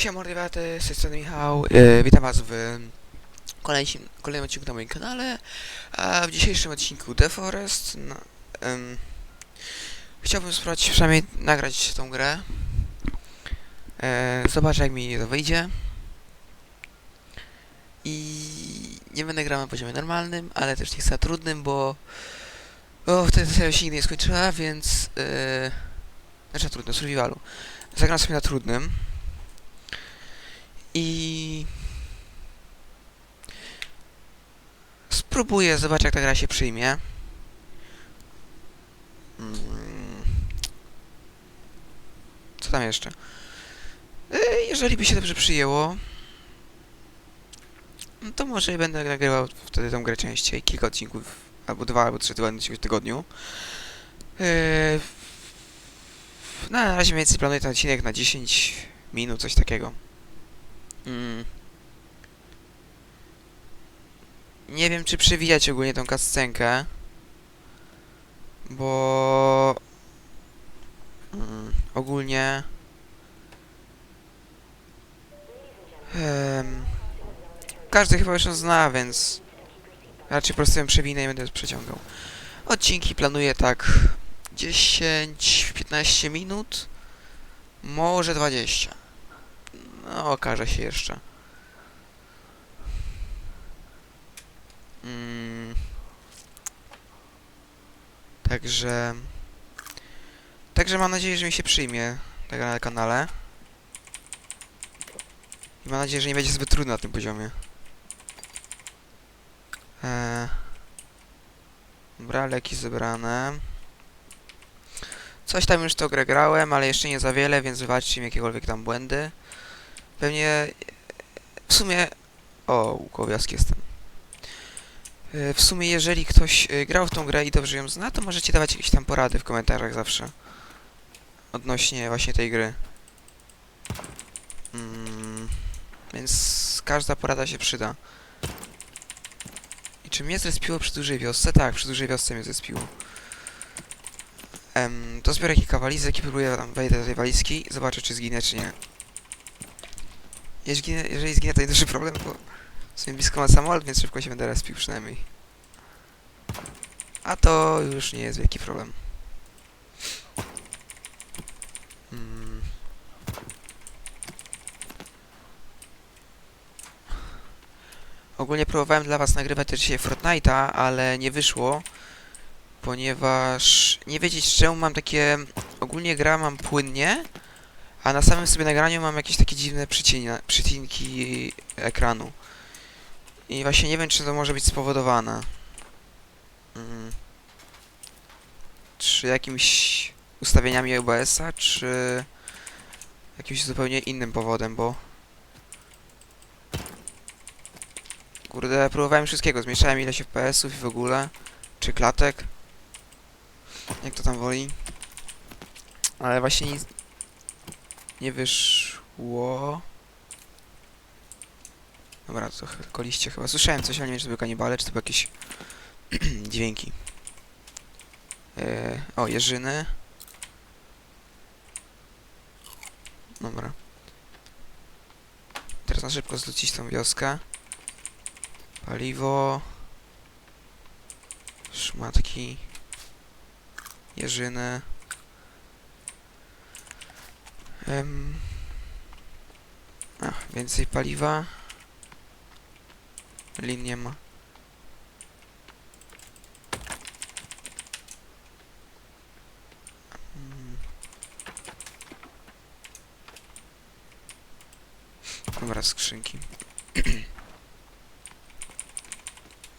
Siema mordywaty, z tej strony Michał, e, witam was w kolejnym, kolejnym odcinku na moim kanale, a w dzisiejszym odcinku The Forest, no, chciałbym spróbować przynajmniej nagrać tą grę, e, zobaczę jak mi to wyjdzie. I nie będę grał na poziomie normalnym, ale też nie chcę trudnym, bo o, wtedy seria się nigdy nie skończyła, więc, e, znaczy na trudnym, survivalu, zagram sobie na trudnym, i spróbuję zobaczyć jak ta gra się przyjmie. Mm. Co tam jeszcze? E, Jeżeli by się dobrze przyjęło, no to może będę nagrywał wtedy tą grę częściej, kilka odcinków, albo dwa, albo trzy tygodnie w tygodniu. E, Na razie mniej więcej planuję ten odcinek na 10 minut, coś takiego. Mm. Nie wiem, czy przewijać ogólnie tą kascenkę. Bo... Mm, ogólnie... Em, każdy chyba już ją zna, więc... Raczej po prostu ją przewinę i będę przeciągał. Odcinki planuję tak... 10-15 minut. Może 20. No, okaże się jeszcze. Mm. Także... Także mam nadzieję, że mi się przyjmie tego na kanale. I mam nadzieję, że nie będzie zbyt trudno na tym poziomie. Eee. Dobra, leki zebrane. Coś tam już to grę grałem, ale jeszcze nie za wiele, więc wybaczcie mi jakiekolwiek tam błędy. Pewnie w sumie. O, łukowiask jestem. E, W sumie, jeżeli ktoś e, grał w tą grę i dobrze ją zna, to możecie dawać jakieś tam porady w komentarzach zawsze. Odnośnie właśnie tej gry. Mm, więc każda porada się przyda. I czy mnie zrespiło przy dużej wiosce? Tak, przy dużej wiosce mnie zrespiło. Em, to zbiorę kilka walizek i próbuję tam wejdę do tej walizki zobaczę, czy zginę, czy nie. Jeżeli zginę, jeżeli to nie duży problem, bo w sumie blisko ma samolot, więc szybko się będę respił przynajmniej. A to już nie jest wielki problem. Mm. Ogólnie próbowałem dla was nagrywać też dzisiaj Fortnite'a, ale nie wyszło, ponieważ nie wiedzieć czemu mam takie... Ogólnie gra mam płynnie, a na samym sobie nagraniu mam jakieś takie dziwne przycinia, przycinki ekranu. I właśnie nie wiem, czy to może być spowodowane. Mm. Czy jakimiś ustawieniami OBS-a, czy jakimś zupełnie innym powodem, bo... Kurde, próbowałem wszystkiego, zmniejszałem ileś FPS-ów i w ogóle, czy klatek. Jak to tam woli. Ale właśnie nic, nie wyszło. Dobra, to tylko liście chyba. Słyszałem coś, ale nie wiem, czy to były kanibale, czy to były jakieś dźwięki. E, o, jeżyny. Dobra. Teraz na szybko zlucić tą wioskę. Paliwo. Szmatki. Jeżyny. Em. Ach, więcej paliwa. Lin ma. Mm. Dobra, skrzynki.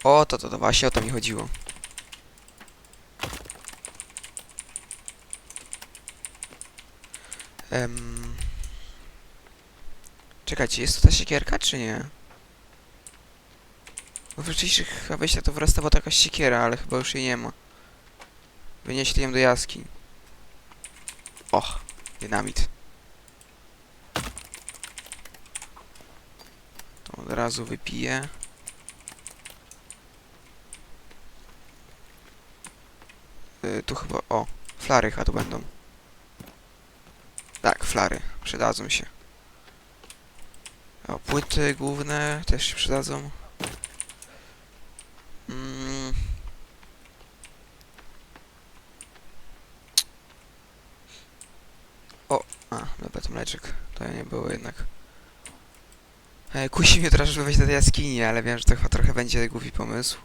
o, to, to, to właśnie o to mi chodziło. Em... Czekajcie, jest tu ta siekierka, czy nie? W wcześniejszych wejściach to wyrasta była taka siekiera, ale chyba już jej nie ma. Wynieśli ją do jaskiń. Och, dynamit. To od razu wypiję. Y, tu chyba, o, flary chyba tu będą. Tak, flary, przydadzą się. O, płyty główne też się przydadzą. Mm. O, a, dobra, to mleczek. To nie było jednak. E, kusi mnie teraz, żeby wejść do tej jaskini, ale wiem, że to chyba trochę będzie głupi pomysł.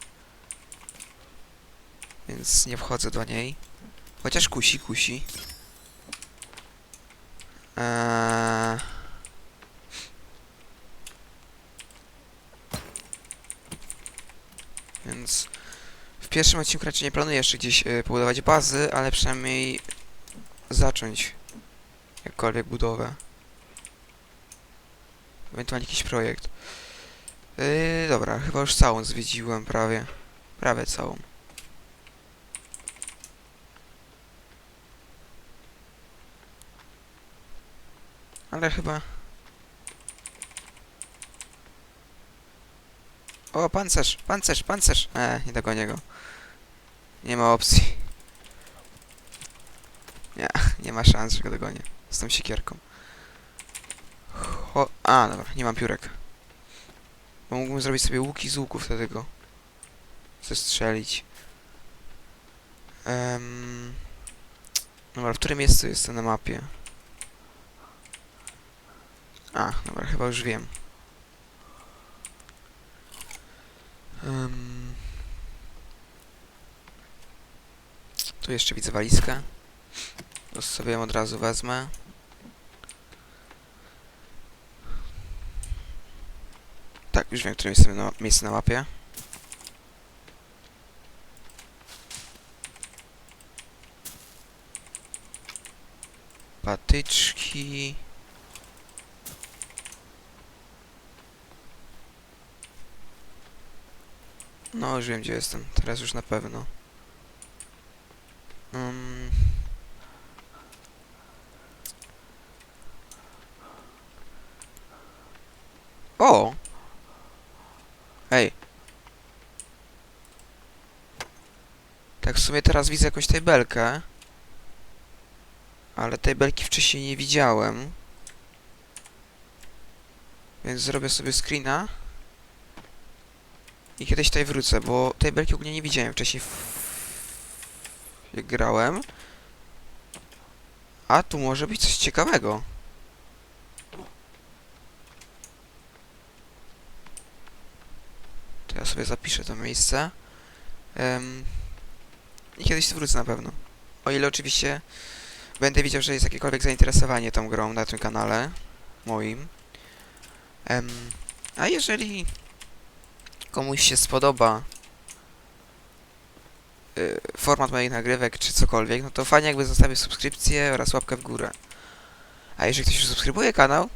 Więc nie wchodzę do niej. Chociaż kusi, kusi. Eee... Więc w pierwszym odcinku raczej nie planuję jeszcze gdzieś y, pobudować bazy, ale przynajmniej zacząć jakkolwiek budowę. Ewentualnie jakiś projekt. Yy, dobra, chyba już całą zwiedziłem prawie. Prawie całą. Ale chyba... O, pancerz, pancerz, pancerz! E, nie dogonię go. Nie ma opcji. Nie, nie ma szans, że go dogonię. Z tą siekierką. Cho A, dobra, nie mam piórek. Bo mógłbym zrobić sobie łuki z łuków wtedy go. Zestrzelić. Um, dobra, w którym miejscu jestem na mapie? A, dobra, chyba już wiem. Em, tu jeszcze widzę walizkę. To sobie ją od razu wezmę. Tak, już wiem, które miejsce na, miejsce na mapie. No, już wiem, gdzie jestem. Teraz już na pewno. Um. O! Ej. Tak w sumie teraz widzę jakąś tabelkę. Ale tej belki wcześniej nie widziałem. Więc zrobię sobie screena. I kiedyś tutaj wrócę, bo tej belki ogólnie nie widziałem wcześniej jak grałem. A tu może być coś ciekawego. To ja sobie zapiszę to miejsce. Em, I kiedyś wrócę na pewno. O ile oczywiście będę widział, że jest jakiekolwiek zainteresowanie tą grą na tym kanale moim. Em, a jeżeli komuś się spodoba y, format moich nagrywek czy cokolwiek, no to fajnie jakby zostawił subskrypcję oraz łapkę w górę. A jeżeli ktoś już subskrybuje kanał,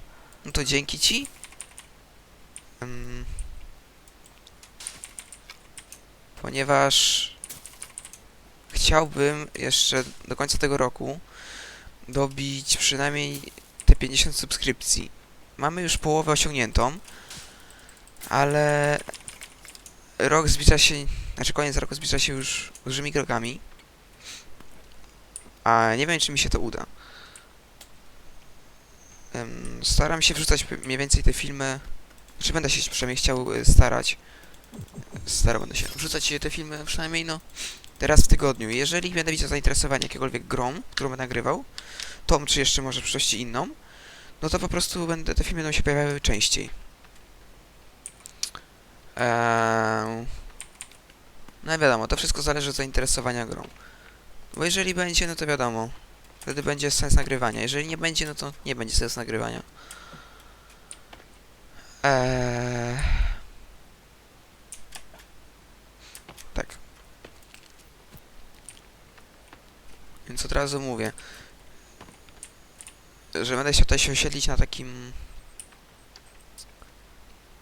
no to dzięki Ci. Ym, ponieważ chciałbym jeszcze do końca tego roku dobić przynajmniej te 50 subskrypcji. Mamy już połowę osiągniętą, ale rok zbliża się, znaczy koniec roku zbliża się już dużymi krokami. A nie wiem, czy mi się to uda. Staram się wrzucać mniej więcej te filmy, znaczy będę się przynajmniej chciał y, starać. Starał będę się wrzucać te filmy przynajmniej no teraz w tygodniu. Jeżeli będę widział zainteresowanie jakiegokolwiek grą, którą będę nagrywał, tą czy jeszcze może w przyszłości inną, no to po prostu będę, te filmy będą się pojawiały częściej. Eee... No wiadomo, to wszystko zależy od zainteresowania grą. Bo jeżeli będzie, no to wiadomo. Wtedy będzie sens nagrywania. Jeżeli nie będzie, no to nie będzie sens nagrywania. Eee... Tak. Więc od razu mówię, że będę się tutaj się osiedlić na takim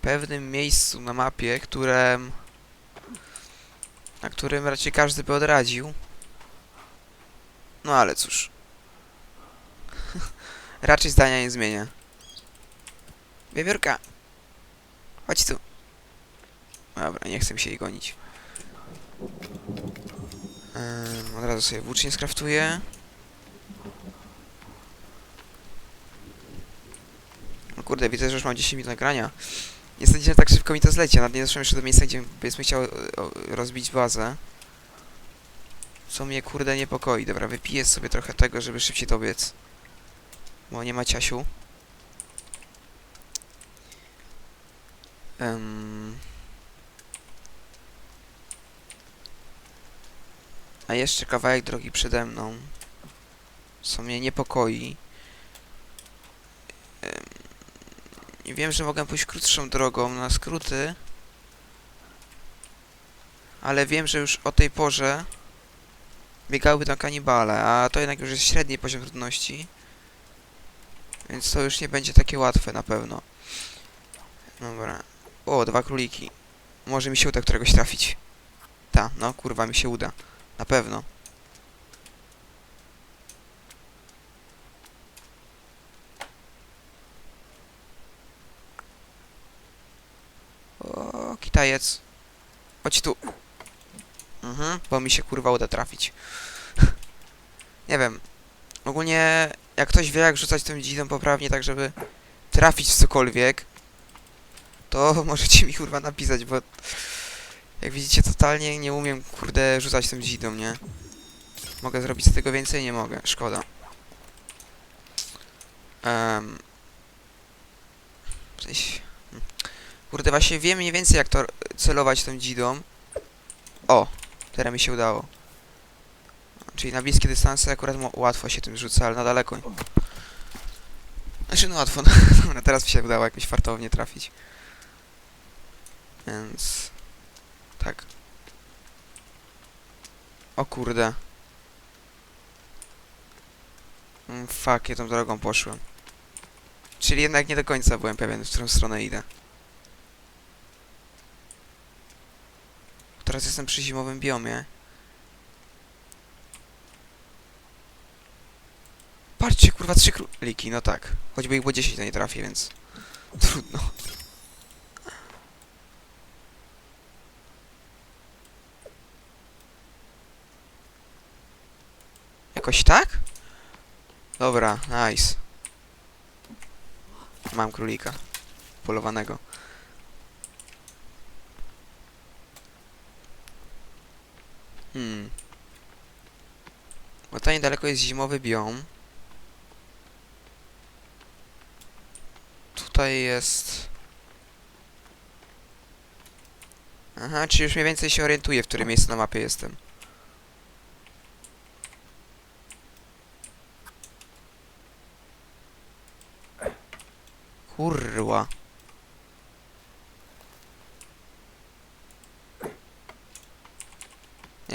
pewnym miejscu na mapie, które na którym raczej każdy by odradził. No ale cóż. raczej zdania nie zmienia. Wiewiórka! Chodź tu. Dobra, nie chcę mi się jej gonić. Ym, od razu sobie włócznie skraftuję. No kurde, widzę, że już mam 10 minut nagrania. Nie że tak szybko mi to zleci. Nawet nie doszłem jeszcze do miejsca, gdzie powiedzmy chciał rozbić bazę. Co mnie kurde niepokoi. Dobra, wypiję sobie trochę tego, żeby szybciej dobiec. Bo nie ma ciasiu. Em. A jeszcze kawałek drogi przede mną. Co mnie niepokoi. I wiem, że mogę pójść krótszą drogą na skróty. Ale wiem, że już o tej porze biegałyby tam kanibale, a to jednak już jest średni poziom trudności. Więc to już nie będzie takie łatwe na pewno. Dobra. O, dwa króliki. Może mi się uda któregoś trafić. Ta, no kurwa mi się uda. Na pewno. O, kitajec. Chodź tu. Mhm, bo mi się kurwa uda trafić. Nie wiem. Ogólnie, jak ktoś wie jak rzucać tym dzidą poprawnie, tak żeby trafić w cokolwiek, to możecie mi kurwa napisać, bo jak widzicie totalnie nie umiem kurde rzucać tym dzidą, nie? Mogę zrobić z tego więcej? Nie mogę, szkoda. Um, coś... Kurde, właśnie wiem mniej więcej jak to celować tą dzidą. O, teraz mi się udało. Czyli na bliskie dystanse akurat łatwo się tym rzuca, ale na daleko. Znaczy no łatwo, no, dobra, teraz mi się udało jakoś fartownie trafić. Więc... Tak. O kurde. Mm, fuck, ja tą drogą poszłem. Czyli jednak nie do końca byłem pewien, w którą stronę idę. Teraz jestem przy zimowym biomie. Patrzcie, kurwa, trzy króliki, no tak. Choćby ich było 10, to nie trafię, więc... Trudno. Jakoś tak? Dobra, nice. Mam królika. Polowanego. Hmm. Bo to niedaleko jest zimowy biom. Tutaj jest... Aha, czyli już mniej więcej się orientuję, w którym miejscu na mapie jestem. Kurwa.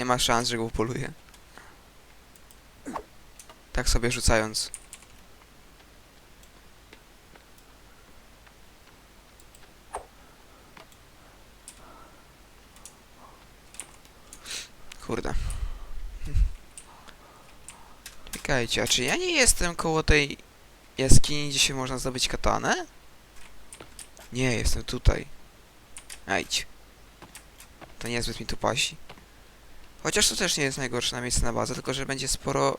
Nie ma szans, że go upoluję. Tak sobie rzucając. Kurde. Czekajcie, a czy ja nie jestem koło tej jaskini, gdzie się można zdobyć katanę? Nie, jestem tutaj. Ajdź. To niezbyt mi tu pasi. Chociaż to też nie jest najgorsze na miejsce na bazę, tylko że będzie sporo...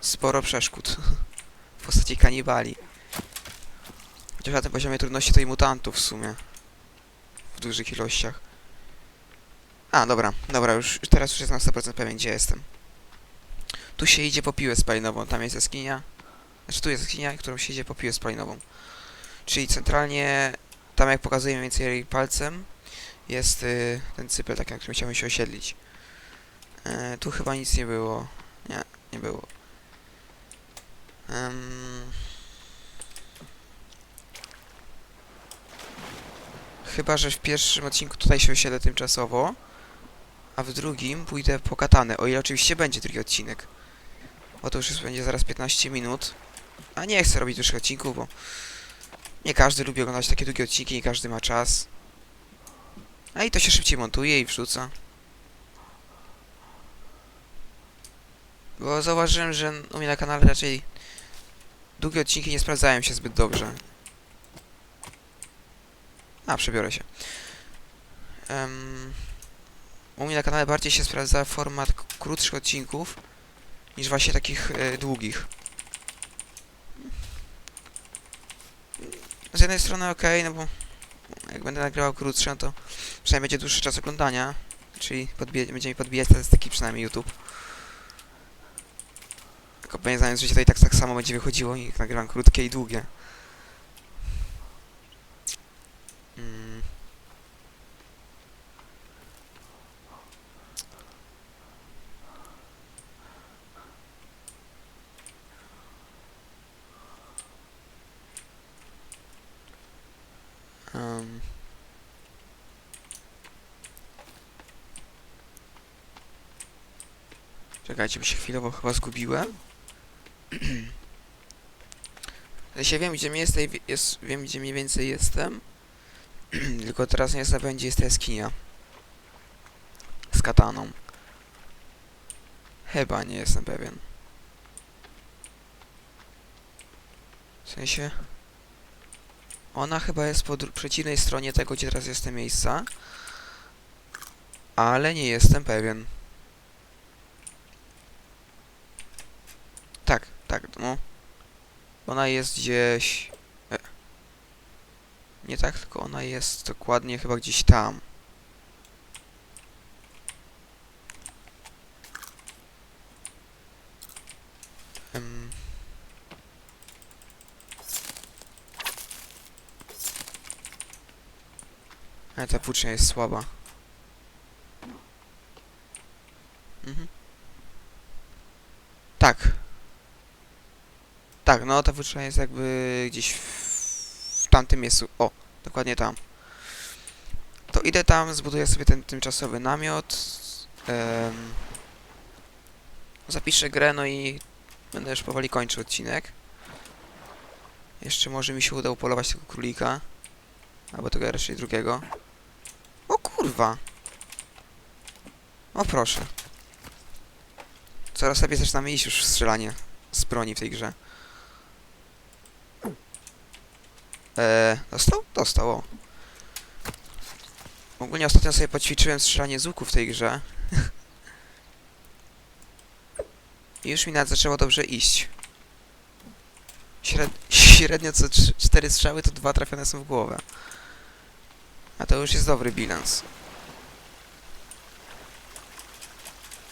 Sporo przeszkód. w postaci kanibali. Chociaż na tym poziomie trudności to i mutantów w sumie. W dużych ilościach. A, dobra, dobra, już teraz już jestem na 100% pewien, gdzie jestem. Tu się idzie po piłę spalinową, tam jest jaskinia. Znaczy tu jest jaskinia, którą się idzie po piłę spalinową. Czyli centralnie, tam jak pokazuję mniej więcej palcem, jest y, ten cypel, tak na którym chciałbym się osiedlić. E, tu chyba nic nie było. Nie, nie było. Em, chyba, że w pierwszym odcinku tutaj się osiedlę tymczasowo, a w drugim pójdę po katanę, o ile oczywiście będzie drugi odcinek. Bo to już jest, będzie zaraz 15 minut. A nie chcę robić dłuższych odcinków, bo nie każdy lubi oglądać takie długie odcinki, nie każdy ma czas. A i to się szybciej montuje i wrzuca. Bo zauważyłem, że u mnie na kanale raczej długie odcinki nie sprawdzają się zbyt dobrze. A, przebiorę się. Em, u mnie na kanale bardziej się sprawdza format krótszych odcinków niż właśnie takich e, długich. z jednej strony ok, no bo jak będę nagrywał krótsze, no to przynajmniej będzie dłuższy czas oglądania, czyli będzie mi podbijać statystyki przynajmniej YouTube. Tylko pamiętając, że to i tak tak samo będzie wychodziło i nagrywam krótkie i długie. Czekajcie, bo się chwilowo chyba zgubiłem. Ja się wiem, gdzie mniej jest, jest, wiem, gdzie mniej więcej jestem. Tylko teraz nie znam, gdzie jest ta jaskinia. Z kataną. Chyba nie jestem pewien. W sensie... Ona chyba jest po przeciwnej stronie tego, gdzie teraz jestem miejsca. Ale nie jestem pewien. Tak, no. Ona jest gdzieś... E. Nie tak, tylko ona jest dokładnie chyba gdzieś tam. Em. Ale ta włócznia jest słaba. Mhm. Tak. Tak, no ta włócznia jest jakby gdzieś w, w tamtym miejscu. O, dokładnie tam. To idę tam, zbuduję sobie ten tymczasowy namiot. zapiszę grę, no i będę już powoli kończył odcinek. Jeszcze może mi się uda upolować tego królika. Albo tego raczej drugiego. O kurwa! O proszę. Coraz lepiej zaczynamy iść już w strzelanie z broni w tej grze. Eee, dostał? Dostał, o. Ogólnie ostatnio sobie poćwiczyłem strzelanie z łuku w tej grze. I już mi nawet zaczęło dobrze iść. Śred średnio co cztery strzały, to dwa trafione są w głowę. A to już jest dobry bilans.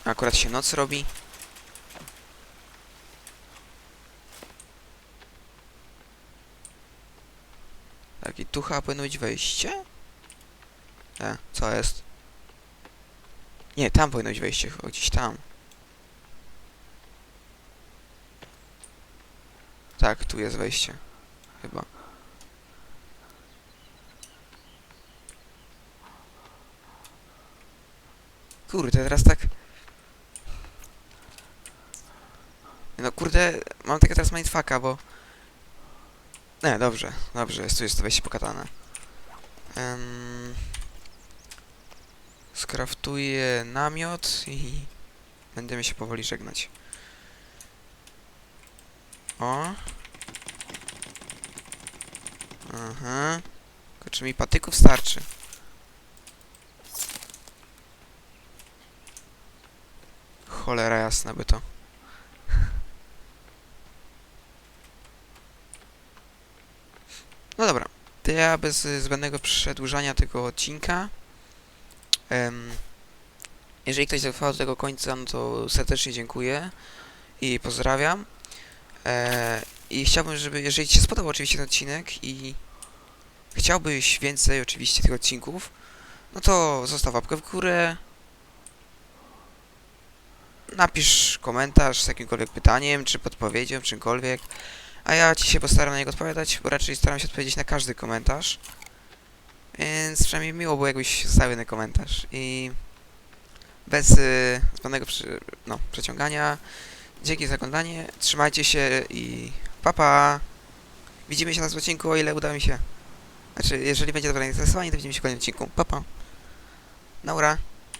Akurat się noc robi. I tu chyba powinno być wejście? E, co jest? Nie, tam powinno być wejście, chyba gdzieś tam. Tak, tu jest wejście. Chyba. Kurde, teraz tak... No kurde, mam takie teraz mindfucka, bo... Nie, dobrze, dobrze, jest tu jest to wejście pokatane. Um, skraftuję namiot i będziemy się powoli żegnać. O. Aha. Tylko czy mi patyków starczy? Cholera jasna by to. No ja bez zbędnego przedłużania tego odcinka. jeżeli ktoś dotrwał do tego końca, no to serdecznie dziękuję i pozdrawiam. E, I chciałbym, żeby, jeżeli Ci się spodobał oczywiście ten odcinek i chciałbyś więcej oczywiście tych odcinków, no to zostaw łapkę w górę. Napisz komentarz z jakimkolwiek pytaniem, czy podpowiedzią, czymkolwiek. A ja Ci się postaram na niego odpowiadać, bo raczej staram się odpowiedzieć na każdy komentarz. Więc przynajmniej miło było jakbyś zostawił ten komentarz. I bez y, zbędnego przy, no, przeciągania. Dzięki za oglądanie, trzymajcie się i papa. Pa. Widzimy się na odcinku, o ile uda mi się. Znaczy, jeżeli będzie dobre zainteresowanie, to widzimy się w kolejnym odcinku. Papa. Pa. Naura.